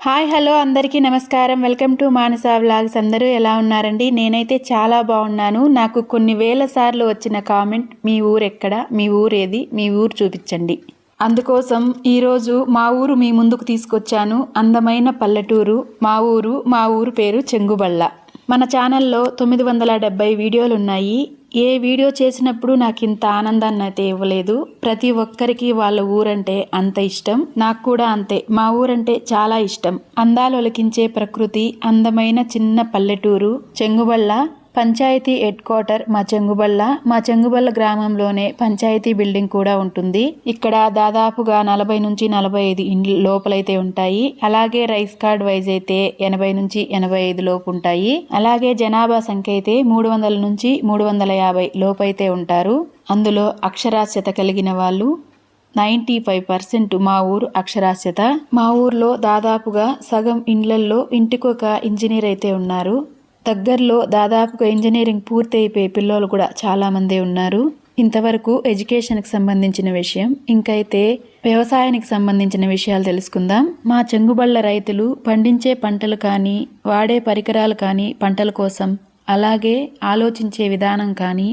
Hi hello అందరికీ నమస్కారం. Welcome to Manasa vlogs. అందరూ ఎలా ఉన్నారండి? నేనైతే చాలా బాగున్నాను. నాకు కొన్ని వేల సార్లు వచ్చిన కామెంట్ మీ ఊరు ఎక్కడ మీ ఊరేది మీ ఊరు చూపించండి. అందుకోసం ఈరోజు మా ఊరు మీ ముందుకు తీసుకొచ్చాను. అందమైన పల్లెటూరు మా ఊరు మా ఊరు పేరు చెంగుబళ్ళ. మన ఛానల్లో తొమ్మిది వందల డెబ్బై వీడియోలు ఉన్నాయి ఏ వీడియో చేసినప్పుడు నాకు ఇంత ఆనందాన్ని అయితే ఇవ్వలేదు. ప్రతి ఒక్కరికి వాళ్ళ ఊరంటే అంత ఇష్టం. నాకు కూడా అంతే. మా ఊరంటే చాలా ఇష్టం. అందాలు ఒలికించే ప్రకృతి అందమైన చిన్న పల్లెటూరు చెంగుబళ్ళ పంచాయతీ హెడ్ క్వార్టర్ మా చెంగుబల్ల మా చెంగుబల్ల గ్రామంలోనే పంచాయతీ బిల్డింగ్ కూడా ఉంటుంది. ఇక్కడ దాదాపుగా నలభై నుంచి నలభై ఐదు ఇండ్లు లోపలైతే ఉంటాయి. అలాగే రైస్ కార్డ్ వైజ్ అయితే ఎనభై నుంచి ఎనభై ఐదు లోపు ఉంటాయి. అలాగే జనాభా సంఖ్య అయితే మూడు వందల నుంచి మూడు వందల యాభై లోపైతే ఉంటారు. అందులో అక్షరాస్యత కలిగిన వాళ్ళు నైంటీ ఫైవ్ పర్సెంట్ మా ఊరు అక్షరాస్యత. మా ఊర్లో దాదాపుగా సగం ఇండ్లల్లో ఇంటికొక ఇంజనీర్ అయితే ఉన్నారు. దగ్గరలో దాదాపుగా ఇంజనీరింగ్ పూర్తి అయిపోయే పిల్లలు కూడా చాలామంది ఉన్నారు. ఇంతవరకు ఎడ్యుకేషన్కి సంబంధించిన విషయం ఇంకైతే వ్యవసాయానికి సంబంధించిన విషయాలు తెలుసుకుందాం. మా చెంగుబళ్ళ రైతులు పండించే పంటలు కానీ వాడే పరికరాలు కానీ పంటల కోసం అలాగే ఆలోచించే విధానం కానీ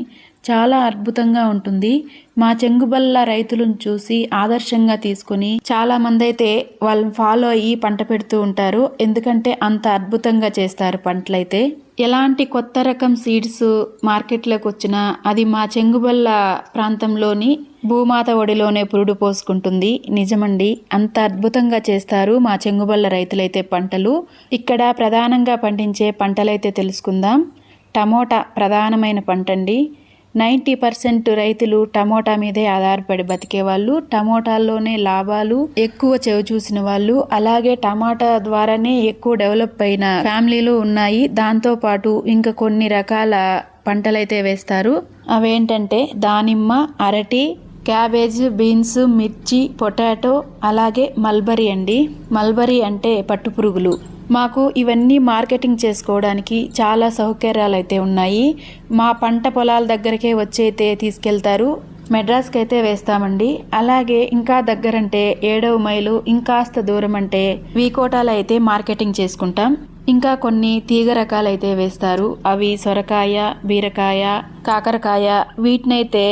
చాలా అద్భుతంగా ఉంటుంది. మా చెంగుబల్ల రైతులను చూసి ఆదర్శంగా తీసుకుని చాలా మంది అయితే వాళ్ళని ఫాలో అయ్యి పంట పెడుతూ ఉంటారు. ఎందుకంటే అంత అద్భుతంగా చేస్తారు పంటలైతే. ఎలాంటి కొత్త రకం సీడ్స్ మార్కెట్లోకి వచ్చినా అది మా చెంగుబల్ల ప్రాంతంలోని భూమాత ఒడిలోనే పురుడు పోసుకుంటుంది. నిజమండి అంత అద్భుతంగా చేస్తారు మా చెంగుబల్ల రైతులైతే పంటలు. ఇక్కడ ప్రధానంగా పండించే పంటలైతే తెలుసుకుందాం. టమోటా ప్రధానమైన పంట అండి నైంటీ పర్సెంట్ రైతులు టమోటా మీదే ఆధారపడి బతికే వాళ్ళు టమోటాల్లోనే లాభాలు ఎక్కువ చెవి చూసిన వాళ్ళు. అలాగే టమాటా ద్వారానే ఎక్కువ డెవలప్ అయిన ఫ్యామిలీలు ఉన్నాయి. దాంతో పాటు ఇంకా కొన్ని రకాల పంటలైతే వేస్తారు. అవేంటంటే దానిమ్మ అరటి క్యాబేజ్ బీన్స్ మిర్చి పొటాటో అలాగే మల్బరీ అండి. మల్బరీ అంటే పట్టుపురుగులు. మాకు ఇవన్నీ మార్కెటింగ్ చేసుకోవడానికి చాలా సౌకర్యాలు అయితే ఉన్నాయి. మా పంట పొలాల దగ్గరకే వచ్చైతే తీసుకెళ్తారు. మెడ్రాస్కి అయితే వేస్తామండి. అలాగే ఇంకా దగ్గరంటే ఏడవ మైలు ఇంకాస్త దూరం అంటే వీకోటాలు అయితే మార్కెటింగ్ చేసుకుంటాం. ఇంకా కొన్ని తీగ రకాలైతే వేస్తారు. అవి సొరకాయ బీరకాయ కాకరకాయ వీటినైతే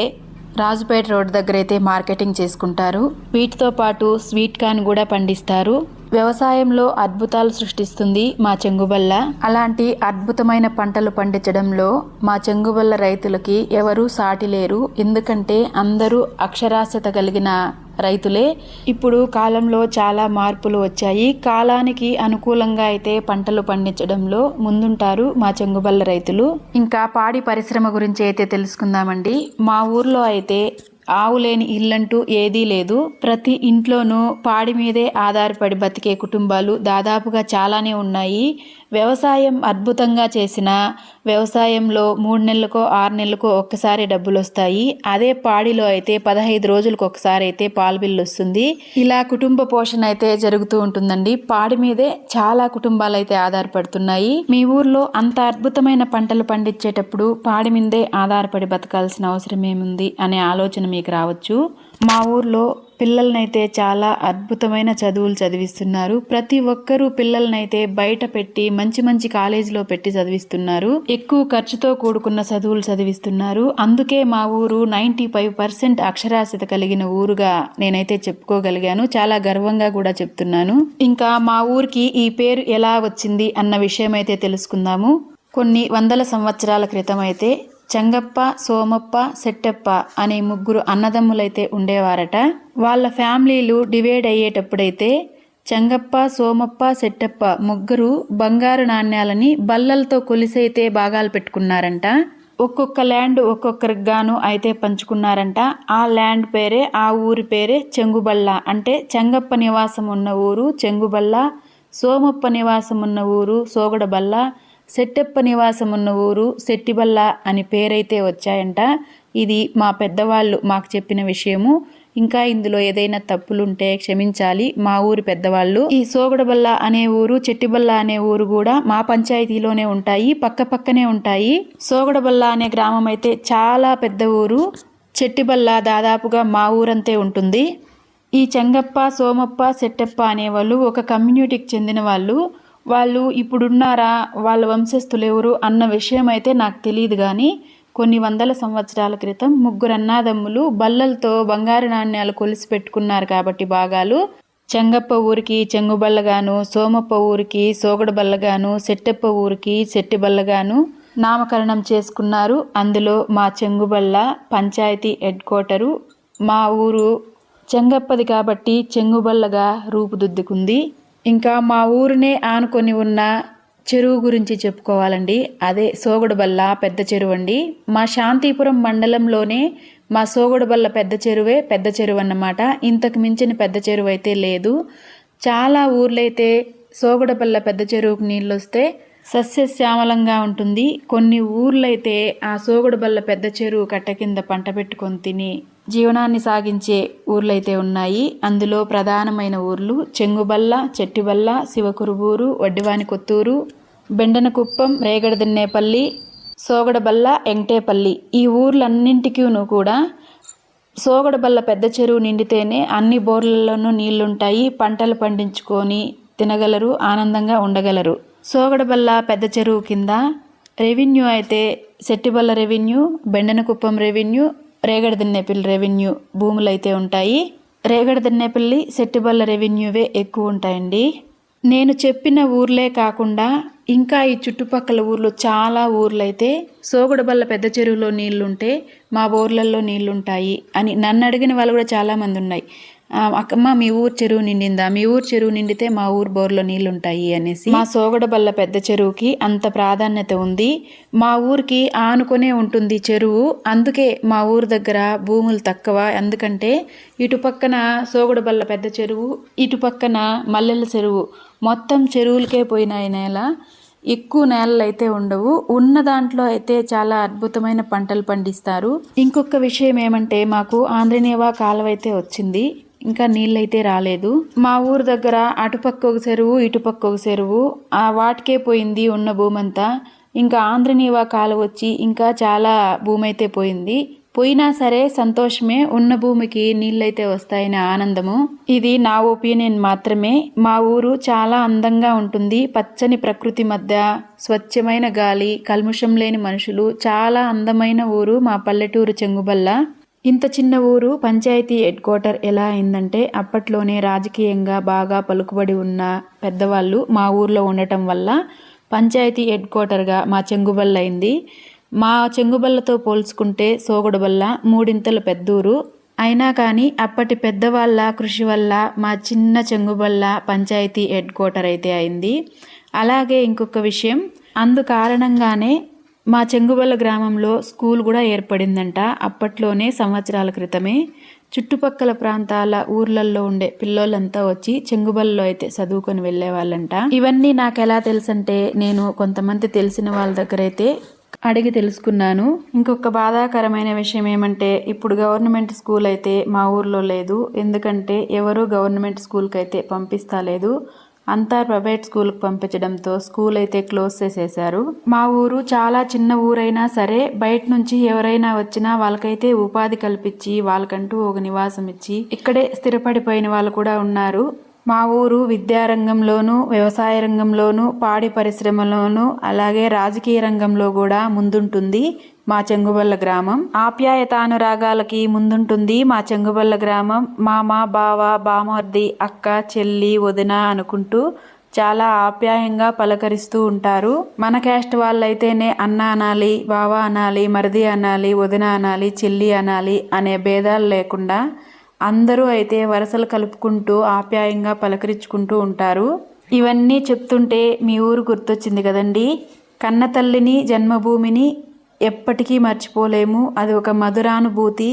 రాజుపేట రోడ్ దగ్గర అయితే మార్కెటింగ్ చేసుకుంటారు. వీటితో పాటు స్వీట్ కార్న్ కూడా పండిస్తారు. వ్యవసాయంలో అద్భుతాలు సృష్టిస్తుంది మా చెంగుబల్ల. అలాంటి అద్భుతమైన పంటలు పండించడంలో మా చెంగుబల్ల రైతులకి ఎవరూ సాటి లేరు. ఎందుకంటే అందరూ అక్షరాస్యత కలిగిన రైతులే. ఇప్పుడు కాలంలో చాలా మార్పులు వచ్చాయి. కాలానికి అనుకూలంగా అయితే పంటలు పండించడంలో ముందుంటారు మా చెంగుబల్ల రైతులు. ఇంకా పాడి పరిశ్రమ గురించి అయితే తెలుసుకుందామండి. మా ఊర్లో అయితే ఆవు లేని ఇల్లంటూ ఏదీ లేదు. ప్రతి ఇంట్లోనూ పాడి మీదే ఆధారపడి బతికే కుటుంబాలు దాదాపుగా చాలానే ఉన్నాయి. వ్యవసాయం అద్భుతంగా చేసిన వ్యవసాయంలో మూడు నెలలకో ఆరు నెలలకో ఒక్కసారి డబ్బులు వస్తాయి అదే పాడిలో అయితే పదహైదు రోజులకు ఒకసారి అయితే పాలు బిల్లు వస్తుంది ఇలా కుటుంబ పోషణ అయితే జరుగుతూ ఉంటుందండి. పాడి మీదే చాలా కుటుంబాలు అయితే ఆధారపడుతున్నాయి. మీ ఊర్లో అంత అద్భుతమైన పంటలు పండించేటప్పుడు పాడి మీదే ఆధారపడి బతకాల్సిన అవసరం ఏముంది అనే ఆలోచన మీకు రావచ్చు. మా ఊర్లో పిల్లలనైతే చాలా అద్భుతమైన చదువులు చదివిస్తున్నారు. ప్రతి ఒక్కరూ పిల్లలనైతే బయట పెట్టి మంచి మంచి కాలేజీలో పెట్టి చదివిస్తున్నారు. ఎక్కువ ఖర్చుతో కూడుకున్న చదువులు చదివిస్తున్నారు. అందుకే మా ఊరు నైంటీ ఫైవ్ పర్సెంట్ అక్షరాస్యత కలిగిన ఊరుగా నేనైతే చెప్పుకోగలిగాను. చాలా గర్వంగా కూడా చెప్తున్నాను. ఇంకా మా ఊరికి ఈ పేరు ఎలా వచ్చింది అన్న విషయం అయితే తెలుసుకుందాము. కొన్ని వందల సంవత్సరాల క్రితం అయితే చెంగప్ప సోమప్ప సెట్టప్ప అనే ముగ్గురు అన్నదమ్ములైతే ఉండేవారట. వాళ్ళ ఫ్యామిలీలు డివైడ్ అయ్యేటప్పుడైతే చెంగప్ప సోమప్ప సెట్టప్ప ముగ్గురు బంగారు నాణ్యాలని బల్లలతో కొలిసైతే భాగాలు పెట్టుకున్నారంట. ఒక్కొక్క ల్యాండ్ ఒక్కొక్కరికి గాను అయితే పంచుకున్నారంట. ఆ ల్యాండ్ పేరే ఆ ఊరి పేరే చెంగుబళ్ళ అంటే చెంగప్ప నివాసం ఉన్న ఊరు చెంగుబళ్ళ సోమప్ప నివాసం ఉన్న ఊరు సోగడబల్ల సెట్టెప్ప నివాసం ఉన్న ఊరు సెట్టిబల్ల అని పేరైతే వచ్చాయంట. ఇది మా పెద్దవాళ్ళు మాకు చెప్పిన విషయము. ఇంకా ఇందులో ఏదైనా తప్పులుంటే క్షమించాలి. మా ఊరు పెద్దవాళ్ళు. ఈ సోగడబల్ల అనే ఊరు చెట్టిబల్ల అనే ఊరు కూడా మా పంచాయతీలోనే ఉంటాయి. పక్క పక్కనే ఉంటాయి. సోగడబల్ల అనే గ్రామం అయితే చాలా పెద్ద ఊరు. చెట్టిబల్ల దాదాపుగా మా ఊరంతే ఉంటుంది. ఈ చెంగప్ప సోమప్ప సెట్టప్ప అనేవాళ్ళు ఒక కమ్యూనిటీకి చెందిన వాళ్ళు. వాళ్ళు ఇప్పుడున్నారా వాళ్ళ వంశస్థులు ఎవరు అన్న విషయం అయితే నాకు తెలియదు కానీ కొన్ని వందల సంవత్సరాల క్రితం ముగ్గురు అన్నాదమ్ములు బల్లలతో బంగారు నాణ్యాలు కొలిసి పెట్టుకున్నారు కాబట్టి భాగాలు. చెంగప్ప ఊరికి చెంగుబల్లగాను సోమప్ప ఊరికి సోగడబల్లగాను సెట్టెప్ప సెట్టప్ప ఊరికి సెట్టిబల్లగాను నామకరణం చేసుకున్నారు. అందులో మా చెంగుబల్ల పంచాయతీ హెడ్ క్వార్టరు మా ఊరు చెంగప్పది కాబట్టి చెంగుబల్లగా రూపుదిద్దుకుంది. ఇంకా మా ఊరినే ఆనుకొని ఉన్న చెరువు గురించి చెప్పుకోవాలండి. అదే సోగుడుబల్ల పెద్ద చెరువు అండి. మా శాంతిపురం మండలంలోనే మా సోగుడుబల్ల పెద్ద చెరువే పెద్ద చెరువు అన్నమాట. ఇంతకు మించిన పెద్ద చెరువు అయితే లేదు. చాలా ఊర్లైతే సోగుడుబల్ల పెద్ద చెరువుకు నీళ్ళు వస్తే సస్యశ్యామలంగా ఉంటుంది. కొన్ని ఊర్లైతే ఆ సోగుడుబల్ల పెద్ద చెరువు కట్ట కింద పంట పెట్టుకొని తిని జీవనాన్ని సాగించే ఊర్లైతే ఉన్నాయి. అందులో ప్రధానమైన ఊర్లు చెంగుబల్ల చెట్టిబల్ల శివకురుబూరు వడ్డివాని కొత్తూరు బెండనకుప్పం రేగడదిన్నేపల్లి సోగడబల్ల ఎంగటేపల్లి ఈ ఊర్లన్నింటికీను కూడా సోగడబల్ల పెద్ద చెరువు నిండితేనే అన్ని బోర్లలోనూ నీళ్ళుంటాయి. పంటలు పండించుకొని తినగలరు ఆనందంగా ఉండగలరు. సోగడబల్ల పెద్ద చెరువు కింద రెవెన్యూ అయితే Settiballa revenue Bendanakuppam revenue Regadadinnepalli revenue భూములు అయితే ఉంటాయి రేగడదిన్నేపల్లి సెట్టిబల్ల రెవెన్యూవే ఎక్కువ ఉంటాయండి. నేను చెప్పిన ఊర్లే కాకుండా ఇంకా ఈ చుట్టుపక్కల ఊర్లు చాలా ఊర్లైతే అయితే సోగుడబల్ల పెద్ద చెరువులో నీళ్ళుంటే మా బోర్లల్లో నీళ్ళుంటాయి అని నన్ను అడిగిన వాళ్ళు కూడా చాలామంది ఉన్నాయి. అమ్మ మీ ఊరు చెరువు నిండిందా? మీ ఊరు చెరువు నిండితే మా ఊరు బోర్లో నీళ్ళు ఉంటాయి అనేసి. మా సోగడబల్ల పెద్ద చెరువుకి అంత ప్రాధాన్యత ఉంది. మా ఊరికి ఆనుకునే ఉంటుంది చెరువు. అందుకే మా ఊరు దగ్గర భూములు తక్కువ. ఎందుకంటే ఇటు పక్కన సోగడబల్ల పెద్ద చెరువు ఇటు పక్కన మల్లెల చెరువు. మొత్తం చెరువులకే పోయినాయి నేల. ఎక్కువ నేలలు అయితే ఉండవు. ఉన్న దాంట్లో అయితే చాలా అద్భుతమైన పంటలు పండిస్తారు. ఇంకొక విషయం ఏమంటే మాకు ఆంధ్రనేవా కాలువ అయితే వచ్చింది. ఇంకా నీళ్ళైతే రాలేదు. మా ఊరు దగ్గర అటుపక్క ఒక చెరువు ఇటుపక్క ఒక చెరువు. ఆ వాటికే పోయింది ఉన్న భూమంతా. ఇంకా ఆంధ్రనీవా కాలువ వచ్చి ఇంకా చాలా భూమి అయితే పోయింది. పోయినా సరే సంతోషమే ఉన్న భూమికి నీళ్ళైతే వస్తాయనే ఆనందము. ఇది నా ఒపీనియన్ మాత్రమే. మా ఊరు చాలా అందంగా ఉంటుంది. పచ్చని ప్రకృతి మధ్య స్వచ్ఛమైన గాలి కల్ముషం లేని మనుషులు చాలా అందమైన ఊరు మా పల్లెటూరు చెంగుబల్ల. ఇంత చిన్న ఊరు పంచాయతీ హెడ్ క్వార్టర్ ఎలా అయిందంటే అప్పట్లోనే రాజకీయంగా బాగా పలుకుబడి ఉన్న పెద్దవాళ్ళు మా ఊర్లో ఉండటం వల్ల పంచాయతీ హెడ్ క్వార్టర్గా మా చెంగుబల్ల అయింది. మా చెంగుబల్లతో పోల్చుకుంటే సోగుడుబల్ల మూడింతలు పెద్దూరు. అయినా కానీ అప్పటి పెద్దవాళ్ళ కృషి వల్ల మా చిన్న చెంగుబల్ల పంచాయతీ హెడ్ క్వార్టర్ అయితే అయింది. అలాగే ఇంకొక విషయం అందు కారణంగానే మా చెంగుబల్ల గ్రామంలో స్కూల్ కూడా ఏర్పడిందంట. అప్పట్లోనే సంవత్సరాల క్రితమే చుట్టుపక్కల ప్రాంతాల ఊర్లలో ఉండే పిల్లోళ్ళంతా వచ్చి చెంగుబల్లో అయితే చదువుకొని వెళ్ళేవాళ్ళంట. ఇవన్నీ నాకు ఎలా తెలుసంటే నేను కొంతమంది తెలిసిన వాళ్ళ దగ్గర అయితే అడిగి తెలుసుకున్నాను. ఇంకొక బాధాకరమైన విషయం ఏమంటే ఇప్పుడు గవర్నమెంట్ స్కూల్ అయితే మా ఊర్లో లేదు. ఎందుకంటే ఎవరు గవర్నమెంట్ స్కూల్కి అయితే పంపిస్తా లేదు. అంతా ప్రైవేట్ స్కూల్కి పంపించడంతో స్కూల్ అయితే క్లోజ్ చేసేశారు. మా ఊరు చాలా చిన్న ఊరైనా సరే బయట నుంచి ఎవరైనా వచ్చినా వాళ్ళకైతే ఉపాధి కల్పించి వాళ్ళకంటూ ఒక నివాసం ఇచ్చి ఇక్కడే స్థిరపడిపోయిన వాళ్ళు కూడా ఉన్నారు. మా ఊరు విద్యారంగంలోనూ వ్యవసాయ రంగంలోనూ పాడి పరిశ్రమలోనూ అలాగే రాజకీయ రంగంలో కూడా ముందుంటుంది మా చెంగుబల్ల గ్రామం. ఆప్యాయతానురాగాలకి ముందుంటుంది మా చెంగుబల్ల గ్రామం. మామ బావ బామర్ది అక్క చెల్లి వదిన అనుకుంటూ చాలా ఆప్యాయంగా పలకరిస్తూ ఉంటారు. మన క్యాస్ట్ వాళ్ళైతేనే అన్న అనాలి బావ అనాలి మరిది అనాలి వదిన అనాలి చెల్లి అనాలి అనే భేదాలు లేకుండా అందరూ అయితే వరసలు కలుపుకుంటూ ఆప్యాయంగా పలకరించుకుంటూ ఉంటారు. ఇవన్నీ చెప్తుంటే మీ ఊరు గుర్తొచ్చింది కదండి. కన్నతల్లిని జన్మభూమిని ఎప్పటికీ మర్చిపోలేము. అది ఒక మధురానుభూతి.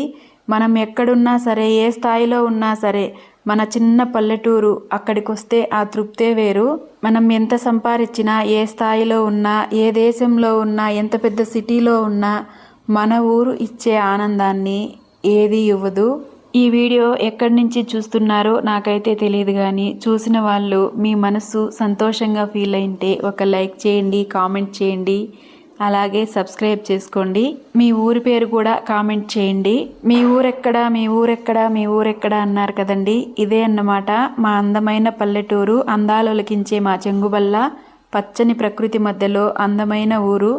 మనం ఎక్కడున్నా సరే ఏ స్థాయిలో ఉన్నా సరే మన చిన్న పల్లెటూరు అక్కడికి వస్తే ఆ తృప్తే వేరు. మనం ఎంత సంపాదించినా ఏ స్థాయిలో ఉన్నా ఏ దేశంలో ఉన్నా ఎంత పెద్ద సిటీలో ఉన్నా మన ఊరు ఇచ్చే ఆనందాన్ని ఏది ఇవ్వదు. ఈ వీడియో ఎక్కడి నుంచి చూస్తున్నారో నాకైతే తెలియదు కానీ చూసిన వాళ్ళు మీ మనసు సంతోషంగా ఫీల్ అయింటే ఒక లైక్ చేయండి కామెంట్ చేయండి అలాగే సబ్స్క్రైబ్ చేసుకోండి. మీ ఊరి పేరు కూడా కామెంట్ చేయండి. మీ ఊరెక్కడ మీ ఊరెక్కడ మీ ఊరెక్కడ అన్నారు కదండి. ఇదే అన్నమాట. మా అందమైన పల్లెటూరు అందాలొలికించే మా చెంగుబల్ల పచ్చని ప్రకృతి మధ్యలో అందమైన ఊరు.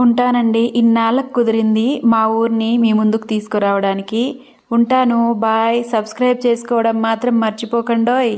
ఉంటానండి. ఇన్నాళ్ళకు కుదిరింది మా ఊరిని మీ ముందుకు తీసుకురావడానికి. ఉంటాను. బాయ్. సబ్స్క్రైబ్ చేసుకోవడం మాత్రం మర్చిపోకండోయ్.